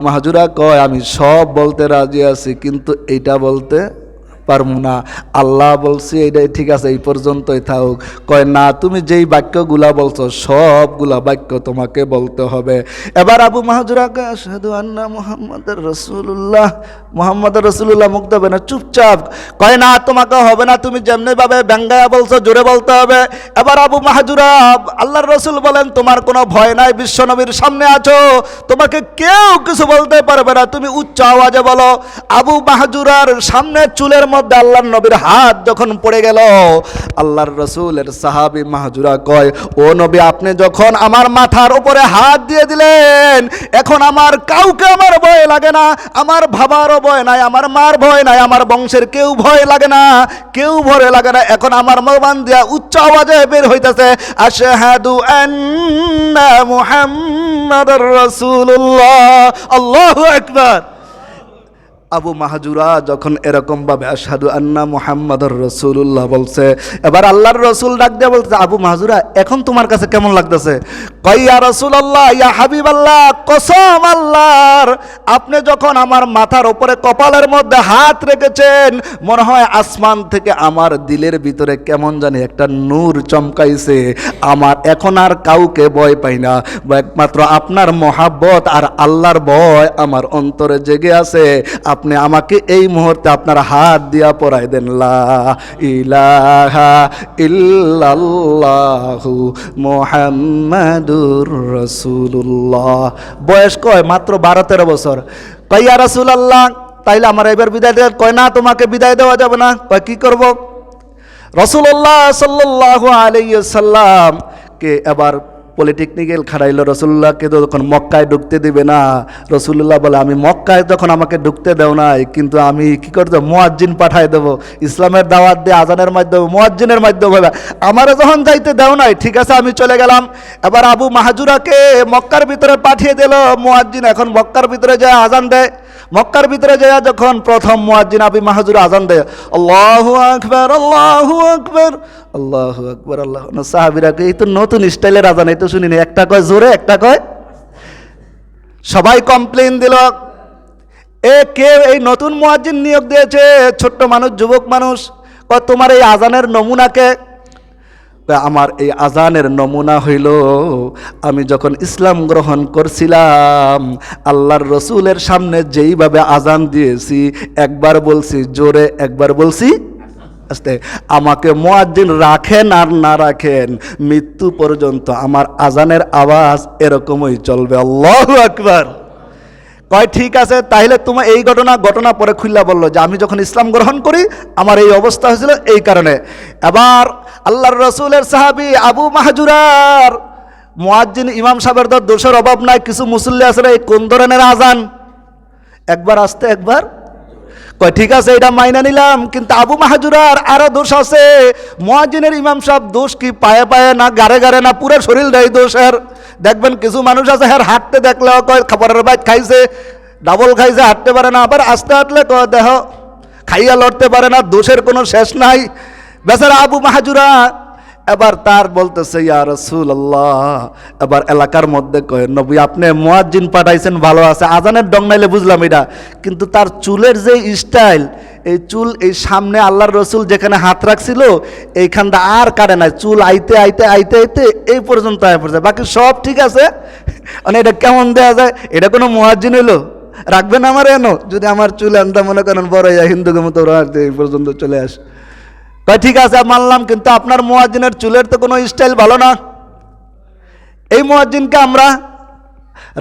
মাহাজুরা কয় আমি সব বলতে রাজি আছি কিন্তু এইটা বলতে পারব না। আল্লাহ বলছি এইটাই ঠিক আছে, এই পর্যন্তই থাকুক কয়, না, তুমি যেই বাক্যগুলা বলছো, সবগুলা বাক্য তোমাকে বলতে হবে। এবার আবু মাহাজুরা আশহাদু আন্না মোহাম্মদ রসুল্লাহ মোহাম্মদ রসুল্লাহ মুখ দেবে না, চুপচাপ। কয়, না, তোমাকে হবে না, তুমি যেমনি ভাবে ব্যঙ্গায়া বলছো, জোরে বলতে হবে। এবার আবু মাহাজুরা, আল্লাহর রসুল বলেন, তোমার কোনো ভয় নাই, বিশ্বনবীর সামনে আছো। তোমাকে কেউ কিছু বলতে পারবে না, তুমি উচ্চ আওয়াজে বলো। আবু মাহাজুরার সামনে চুলের মধ্যে আল্লাহর নবীর হাত যখন পড়ে গেল, আল্লাহর রসুলের সাহাবি মাহাজুরা কয়, ও নবী, আপনি যখন আমার মাথার উপরে হাত দিয়ে দিলেন, এখন আমার কাউকে আমার ভয় লাগে না, আমার ভাবারও ভয় নাই, আমার মার ভয় নাই, আমার বংশের কেউ ভয় লাগে না, কেউ ভয় লাগে না, এখন আমার মোবান দিয়া উচ্চ আওয়াজে বের হইতেছে, আশহাদু আন্না মুহাম্মাদুর রাসূলুল্লাহ, আল্লাহু আকবার। আবু মাহাজুরা যখন এরকম ভাবে আসাদু আন্না মুহাম্মাদুর রসুল্লাহ বলছে, এবার আল্লাহর রসুল ডাক দিয়ে বলছে আবু মাহাজুরা, এখন তোমার কাছে কেমন লাগতেছে? কইয়া রসুল আল্লাহ ইয়া হাবিব আল্লাহ কসম আল্লাহর, আপনি যখন আমার মাথার উপরে কপালের মধ্যে হাত রেখেছেন, মনে হয় আসমান থেকে আমার দিলের ভিতরে কেমন জানি একটা নূর চমকাইছে। আমার এখন আর কাউকে ভয় পাই না, একমাত্র আপনার মহাব্বত আর আল্লাহর ভয় আমার অন্তরে জেগে আছে। আপনি আমাকে এই মুহূর্তে আপনার হাত দিয়া পরাই দেন ইলাহা ইল্লাল্লাহু মুহাম্মাদুর রাসূলুল্লাহ। বয়স কয়? মাত্র বারো তেরো বছর। কইয়া রসুল আল্লাহ তাইলে আমার এবার বিদায় দেওয়া কয়, না, তোমাকে বিদায় দেওয়া যাবে না। কয়, কি করব? রসুল্লাহ সাল্লাহ কে এবার পলিটেকনিক্যাল খাড়াইলো, রসুল্লাহকে তো তখন মক্কায় ঢুকতে দিবে না। রসুল্লাহ বলে, আমি মক্কায় তখন আমাকে ঢুকতে দেও নাই, কিন্তু আমি কি করতে মোয়াজ্জিন পাঠাই দেবো। ইসলামের দাওয়াত দিয়ে আজানের মাধ্যমে, মোয়াজ্জিনের মাধ্যমে আমারও যখন যাইতে দেও নাই, ঠিক আছে, আমি চলে গেলাম। এবার আবু মাহাজুরাকে মক্কার ভিতরে পাঠিয়ে দিল। মোয়াজ্জিন এখন মক্কার ভিতরে যায় আজান দেয়। মক্কার ভিতরে যায় যখন প্রথম মুয়াজ্জিন আবি মাহাজুর আজান দেয়, আল্লাহু আকবার আল্লাহু আকবার আল্লাহু আকবার, আল্লাহ সাহাবিরা এই তো নতুন স্টাইলের আজান এই তো শুনিনি। একটা কয় জোরে, একটা কয় সবাই কমপ্লেন দিল। এ কে, এই নতুন মুয়াজ্জিন নিয়োগ দিয়েছে, ছোট্ট মানুষ, যুবক মানুষ তোমার এই আজানের নমুনাকে তা আমার এই আজানের নমুনা হইল, আমি যখন ইসলাম গ্রহণ করছিলাম, আল্লাহর রসুলের সামনে যেইভাবে আজান দিয়েছি, একবার বলছি জোরে, একবার বলছি আস্তে, আমাকে মোয়াজ্জিন রাখেন আর না রাখেন, মৃত্যু পর্যন্ত আমার আজানের আওয়াজ এরকমই চলবে। আল্লাহ আকবার। কয়, ঠিক আছে তাহলে তোমার এই ঘটনা ঘটনা পরে খুল্লা বলল যে, আমি যখন ইসলাম গ্রহণ করি, আমার এই অবস্থা হয়েছিল এই কারণে। এবার আল্লাহর রসুলের সাহাবি আবু মাহাজুরার মুয়াজ্জিন ইমাম সাহেবের তো দোষের অভাব নাই, কিছু মুসল্লি আসলে এই কোন ধরনের আজান একবার আসতে একবার। কয়, ঠিক আছে, এটা মাইনা নিলাম। কিন্তু আবু মাহাজুরার আরও দোষ আছে। মুয়াজ্জিনের ইমাম সাহেব দোষ কি পায়ে পায়ে না গারে গারে না পুরো শরীর দেয় দোষের? দেখবেন কিছু মানুষ আছে হ্যাঁ হাঁটতে দেখলেও কয়, খাবারের বাইক খাইছে, ডাবল খাইছে, হাঁটতে পারে না। আবার আস্তে হাঁটলে কয়, দেহ, খাইয়া লড়তে পারে না, দোষের কোনো শেষ নাই। বেচারা আবু মাহাজুরা, এবার তার বলতেছে, ইয়া এবার এলাকার মধ্যে কয়, নবী, আপনি মুয়াজ্জিন পাঠাইছেন, ভালো আছে, আজানের ডং নাইলে বুঝলাম এটা। কিন্তু তার চুলের যে স্টাইল, এই চুল, এই সামনে আল্লাহর রসুল যেখানে হাত রাখছিল, এইখানটা আর কাটে না চুল আইতে আইতে আইতে আইতে, এই পর্যন্ত আয় পড়ছে। বাকি সব ঠিক আছে। মানে এটা কেমন দেয়া যায়? এটা কোনো মুয়াজ্জিন হইল? রাখবেন আমার এনো? যদি আমার চুল আনতে মনে করেন, বড় যায় হিন্দুকে মতো রাখতে এই পর্যন্ত চলে আসে। কয়, ঠিক আছে মানলাম, কিন্তু আপনার মোয়াজিনের চুলের তো কোনো স্টাইল ভালো না। এই মোয়াজিনকে আমরা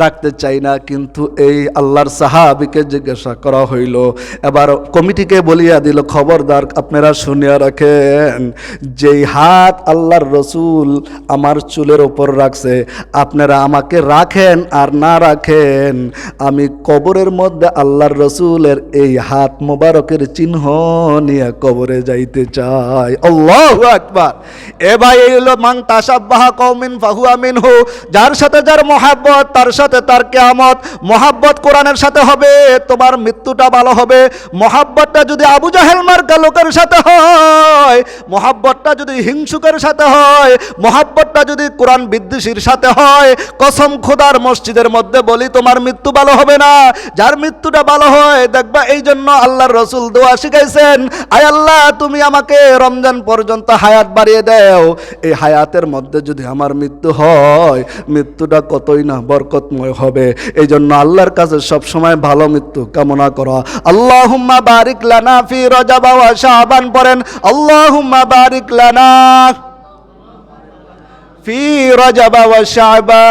রাখতে চাই না, কিন্তু এই আল্লাহর সাহাবিকে জিজ্ঞাসা করা হইল। এবার কমিটিকে বলিয়া দিল, খবরদার, আপনারা শুনিয়া রাখেন, যেই হাত আল্লাহর রসুল আমার চুলের ওপর রাখছে, আপনারা আমাকে রাখেন আর না রাখেন। আমি কবরের মধ্যে আল্লাহর রসুলের এই হাত মোবারকের চিহ্ন নিয়ে কবরে যাইতে চাই। আল্লাহ আকবার। এ ভাই এই হলো মাং তাসাব্বাহা কৌমিন ফাহুয়া মিনহু যার সাথে যার মহাব্বত, তার সাথে তার কেয়ামত, মহাব্বত কোরআনের সাথে হবে, তোমার মৃত্যুটা ভালো হবে। মহাব্বতটা যদি আবু জাহেল মার্কা লোকের সাথে হয়, মহাব্বতটা যদি হিংসুকের সাথে হয়, মহাব্বতটা যদি কোরআন বিদ্বেষীর সাথে হয়, কসম খোদার মসজিদের মধ্যে বলি, তোমার মৃত্যু ভালো হবে না। যার মৃত্যুটা ভালো হয়, দেখবা এই জন্য আল্লাহর রসুল দোয়া শিখাইছেন, আয় আল্লাহ, তুমি আমাকে রমজান পর্যন্ত হায়াত বাড়িয়ে দেও। এই হায়াতের মধ্যে যদি আমার মৃত্যু হয়, মৃত্যুটা কতই না বরকতময় হবে। এই জন্য আল্লাহর কাছে সবসময় ভালো মৃত্যু কামনা করো। আল্লাহ বারিক লানা ফি রজা বাবা শাহবান পড়েন আল্লাহ বারিক লানা ফি রজা বাবা শাহবান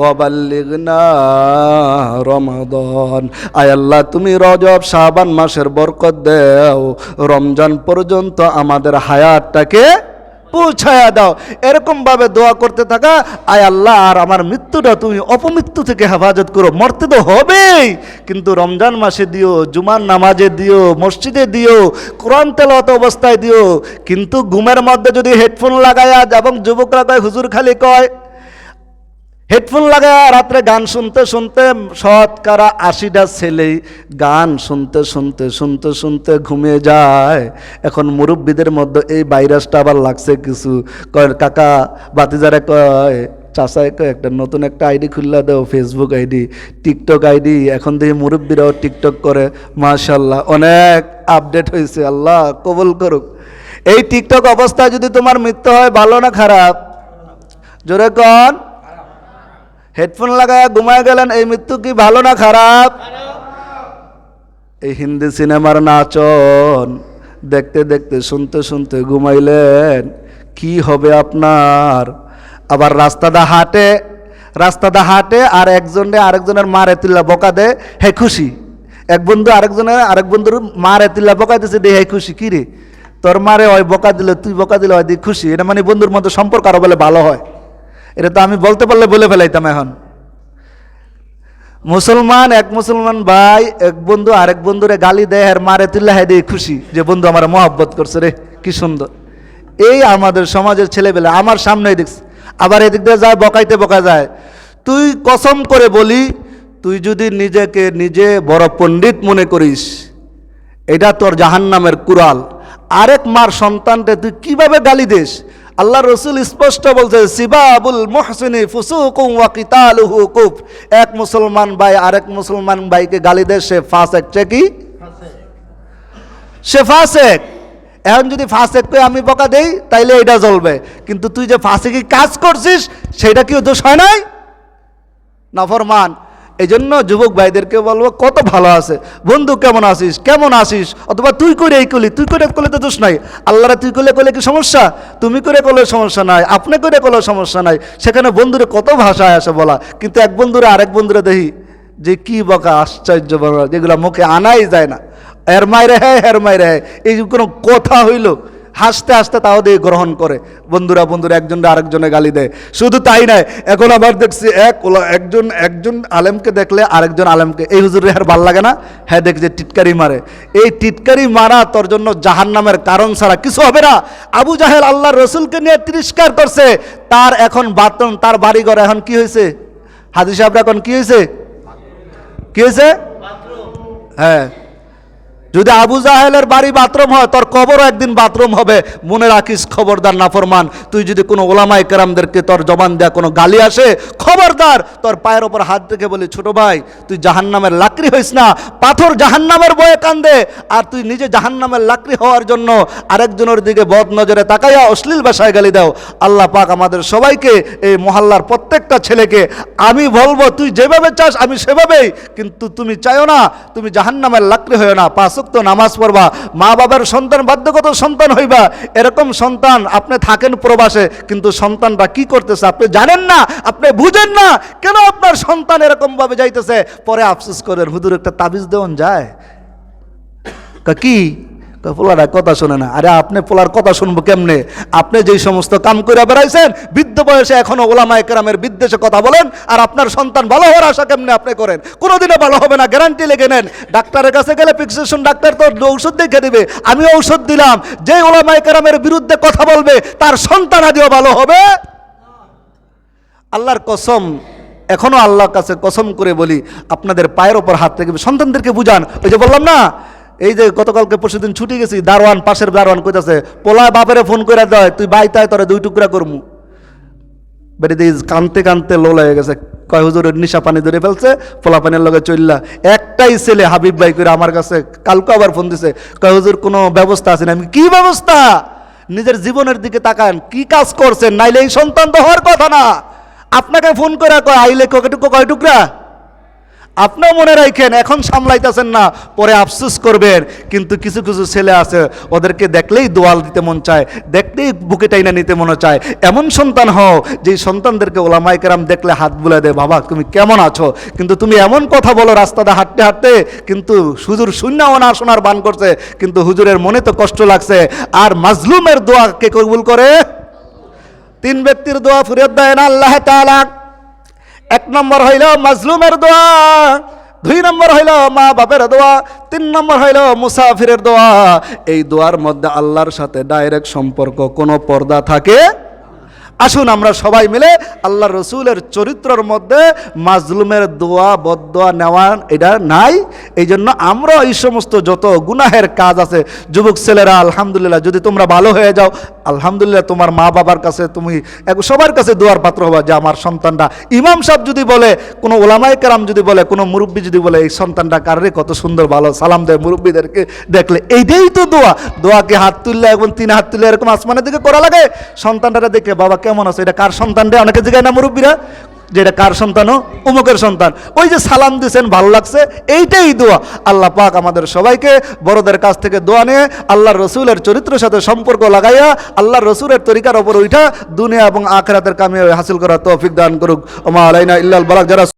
ওয়াবাল্লিগনা রমাদান। আল্লাহ, তুমি রজব শাহবান মাসের বরকত দেও। রমজান পর্যন্ত আমাদের হায়াতটাকে পৌঁছায়া দাও। এরকমভাবে দোয়া করতে থাকা, আয় আল্লাহ, আর আমার মৃত্যুটা তুমি অপমৃত্যু থেকে হেফাজত করো, মরতে তো হবেই। কিন্তু রমজান মাসে দিও, জুমার নামাজে দিও, মসজিদে দিও, কোরআন তেলত অবস্থায় দিও, কিন্তু ঘুমের মধ্যে যদি হেডফোন লাগায়া এবং যুবকরা কয়, হুজুর খালি কয় হেডফোন লাগায় রাত্রে গান শুনতে শুনতে শতকরা আশিটা ছেলে গান শুনতে শুনতে শুনতে শুনতে ঘুমিয়ে যায়। এখন মুরব্বীদের মধ্যে এই ভাইরাসটা আবার লাগছে কিছু। কয়, কাকা বাতিজারে কয় চাষায় কয়, একটা নতুন একটা আইডি খুললা দেও ফেসবুক আইডি টিকটক আইডি, এখন দেখি মুরব্বীরাও টিকটক করে। মাশাল্লাহ অনেক আপডেট হয়েছে, আল্লাহ কবুল করুক। এই টিকটক অবস্থায় যদি তোমার মৃত্যু হয়, ভালো না খারাপ? জোরে কন। হেডফোন লাগায় ঘুমায় গেলেন, এই মৃত্যু কি ভালো না খারাপ? এই হিন্দি সিনেমার নাচন দেখতে দেখতে, শুনতে শুনতে ঘুমাইলেন, কি হবে আপনার? আবার রাস্তাটা হাঁটে রাস্তাটা হাঁটে, আর একজনে আরেকজনের মারে তুল্লা বকা দে হে খুশি। এক বন্ধু আরেকজনের, আরেক বন্ধুর মারে তুল্লা বকা দিছে, দে, হে খুশি, কি রে? তোর মারে ওই বকা দিলে, তুই বকা দিলে হয় দি খুশি। এটা মানে বন্ধুর মধ্যে সম্পর্ক আরও বলে ভালো হয়। এটা তো আমি বলতে পারলে বলে ফেলাইতাম এখন। মুসলমান, এক মুসলমান ভাই, এক বন্ধু, আরেক বন্ধুরে গালি দেয়, আর মারে তুল্লা হ্যাঁ দিয়ে খুশি, যে বন্ধু আমার মহব্বত করছে রে, কি সুন্দর। এই আমাদের সমাজের ছেলেবেলা, আমার সামনে দেখছি। আবার এদিক দিয়ে যায়, বকাইতে বকা যায়। তুই কসম করে বলি, তুই যদি নিজেকে নিজে বড় পণ্ডিত মনে করিস, এটা তোর জাহান্নামের কুরাল আরেক মার সন্তানটা তুই কীভাবে গালি দিস? আল্লাহ রসুল স্পষ্ট বলছে, সিবাবুল মোহসিনী ফুসুকুম ওয়া কিতালুহু কুফ এক মুসলমান ভাই আরেক মুসলমান ভাইকে গালি দেয়, সে ফাসেক। সে কি? সে ফাসেক। এখন যদি ফাসেক কই আমি বকা দেই, তাইলে এটা জ্বলবে। কিন্তু তুই যে ফাসেকি কাজ করছিস, সেটা কি দোষ হয় নাই? নাফরমান এই জন্য যুবক ভাইদেরকে বলব, কত ভালো আছে। বন্ধু, কেমন আছিস? কেমন আছিস? অথবা তুই করে এই করলি তুই করে করলে তো দোষ নাই। আল্লাহরা তুই করলে করলে কি সমস্যা? তুমি করে করলে সমস্যা নাই, আপনি করে করলে সমস্যা নাই। সেখানে বন্ধুরে কত ভাষায় আসে বলা। কিন্তু এক বন্ধুরে আরেক বন্ধুরে দেখি যে কি বকা, আশ্চর্য যেগুলো মুখে আনাই যায় না। এর মাইরে হ্যাঁ এর মাইরে হ্যাঁ এই কোনো কথা হইল হাসতে হাসতে তাও দিয়ে গ্রহণ করে। বন্ধুরা বন্ধুরা একজনরা আরেকজনে গালি দেয়। শুধু তাই নয় এখন আবার দেখছি এক একজন একজন আলেমকে দেখলে আরেকজন আলেমকে এই হুজুর আর ভালো লাগে না? হ্যাঁ দেখছে টিটকারি মারে। এই টিটকারি মারা তোর জন্য জাহান নামের কারণ ছাড়া কিছু হবে না। আবু জাহেল আল্লাহ রসুলকে নিয়ে তিরস্কার করছে। তার এখন বাতন তার বাড়িঘর এখন কি হয়েছে? হাজি সাহেবরা এখন কি হয়েছে? কি হয়েছে? হ্যাঁ। যদি আবু জাহেলের বাড়ি বাথরুম হয়, তোর কবরও একদিন বাথরুম হবে। মনে রাখিস, খবরদার, নাফরমান। তুই যদি কোনো ওলামাই কেরামদেরকে তোর জবান দেয়া কোনো গালি আসে, খবরদার, তোর পায়ের ওপর হাত রেখে বলি, ছোট ভাই, তুই জাহান্নামের লাকড়ি হইস না। পাথর জাহান্নামের বয়ে কান্দে। আর তুই নিজে জাহান্নামের লাকড়ি হওয়ার জন্য আরেকজনের দিকে বদ নজরে তাকাইয়া অশ্লীল ভাষায় গালি দাও। আল্লাহ পাক আমাদের সবাইকে এই মহল্লার প্রত্যেকটা ছেলেকে, আমি বলব, তুই যেভাবে চাস, আমি সেভাবেই। কিন্তু তুমি চাইও না, তুমি জাহান্নামের লাকড়ি হইও না। পাঁচক্ত নামাজ পড়বা, মা বাবার সন্তান, বাধ্যগত সন্তান হইবা, এরকম সন্তান আপনি থাকেন প্রবাসে, কিন্তু সন্তানটা কি করতেছে আপনি জানেন না, আপনি বুঝেন না, কেন আপনার সন্তান এরকম ভাবে যাইতেছে? পরে আফসোস করেন হুদুর একটা তাবিজ দেওয়ান যায়। কা? কা পোলারা কথা শোনে না। আরে আপনি পোলার কথা শুনব কেমনে? আপনি যেই সমস্ত কাম করে বেড়াইছেন, বৃদ্ধ বয়সে এখনও ওলামা একরামের বিদ্বেষে কথা বলেন, আর আপনার সন্তান ভালো হওয়ার আশা কেমনে আপনি করেন? কোনোদিনও ভালো হবে না গ্যারান্টি লেগে নেন। ডাক্তারের কাছে গেলে ফিক্সেশন ডাক্তার তো ঔষধ দেখে দিবে। আমি ঔষধ দিলাম। যে ওলামা একরামের বিরুদ্ধে কথা বলবে, তার সন্তান আদিও ভালো হবে। আল্লাহর কসম, এখনও আল্লাহর কাছে কসম করে বলি, আপনাদের পায়ের ওপর হাত রেখে সন্তানদেরকে বুঝান। ওই যে বললাম না এই যে গতকালকে পরশুদিন ছুটি গেছি, দারোয়ান, পাশের দারোয়ান কইতাছে পোলা বাপেরে ফোন করে দেয়, তুই বাই তাই তোরে দুই টুকরা করমু। বেরিয়ে কানতে কানতে লোল হয়ে গেছে। কয় হুজুরের নিশা পানি ধরে ফেলছে, পোলা পানির লগে চললা একটাই ছেলে হাবিব ভাই করে আমার কাছে কালকে আবার ফোন দিছে, কয়, হুজুর, কোনো ব্যবস্থা আছে না? আমি কি ব্যবস্থা? নিজের জীবনের দিকে তাকান কি কাজ করছেন? নাইলে এই সন্তান তো হওয়ার কথা না। আপনাকে ফোন করে কয়, আইলে কয় টুকরা? আপনিও মনে রাখেন, এখন সামলাইতেছেন না, পরে আফসোস করবেন। কিন্তু কিছু কিছু ছেলে আছে, ওদেরকে দেখলেই দোয়াল দিতে মন চায় দেখলেই বুকে টাইনা নিতে মনে চায়। এমন সন্তান হও যে সন্তানদেরকে ওলামাই কেরাম দেখলে হাত বুলে দেয়, বাবা, তুমি কেমন আছো? কিন্তু তুমি এমন কথা বলো রাস্তাতে হাঁটতে হাঁটতে, কিন্তু হুজুর শূন্য না শোনার বান করছে, কিন্তু হুজুরের মনে তো কষ্ট লাগছে। আর মাজলুমের দোয়া কে কবুল করে? তিন ব্যক্তির দোয়া ফিরত দেয় না, আল্লাহ তাআলা। এক নম্বর হইল মাজলুমের দোয়া, দুই নম্বর হইল মা বাপের দোয়া, তিন নম্বর হইল মুসাফিরের দোয়া। এই দোয়ার মধ্যে আল্লাহর সাথে ডাইরেক্ট সম্পর্ক, কোনো পর্দা থাকে আসুন আমরা সবাই মিলে আল্লাহ রসুলের চরিত্রের মধ্যে মাজলুমের দোয়া বদোয়া নেওয়া এটা নাই। এই জন্য আমরা এই সমস্ত যত গুনাহের কাজ আছে, যুবক ছেলেরা, আলহামদুলিল্লাহ, যদি তোমরা ভালো হয়ে যাও, আলহামদুলিল্লাহ তোমার মা বাবার কাছে তুমি সবার কাছে দোয়ার পাত্র হবা যে আমার সন্তানটা। ইমাম সাহেব যদি বলে, কোনো ওলামাই কারাম যদি বলে, কোনো মুরব্বী যদি বলে, এই সন্তানটা কারে কত সুন্দর, ভালো, সালাম দেয় মুরব্বীদেরকে দেখলে। এইটাই তো দোয়া। দোয়াকে হাত তুললে এবং তিন হাত তুললে এরকম আসমানের দিকে করা লাগে। সন্তানটা দেখে বাবা কেমন আছে? এটা কার সন্তান রে? অনেকে জিগায় না মুরব্বীরা যে এটা কার সন্তান ও? উমুকের সন্তান। ওই যে সালাম দিয়েছেন ভালো লাগছে, এইটাই দোয়া। আল্লাহ পাক আমাদের সবাইকে বড়দের কাছ থেকে দোয়া নিয়ে আল্লাহর রসুলের চরিত্রের সাথে সম্পর্ক লাগাইয়া আল্লাহর রসুলের তরিকার ওপর ওইটা দুনিয়া এবং আখরাতের কামে হাসিল করা তৌফিক দান করুক। ওমা আলাইনা ইল্লাল বালাক, যারা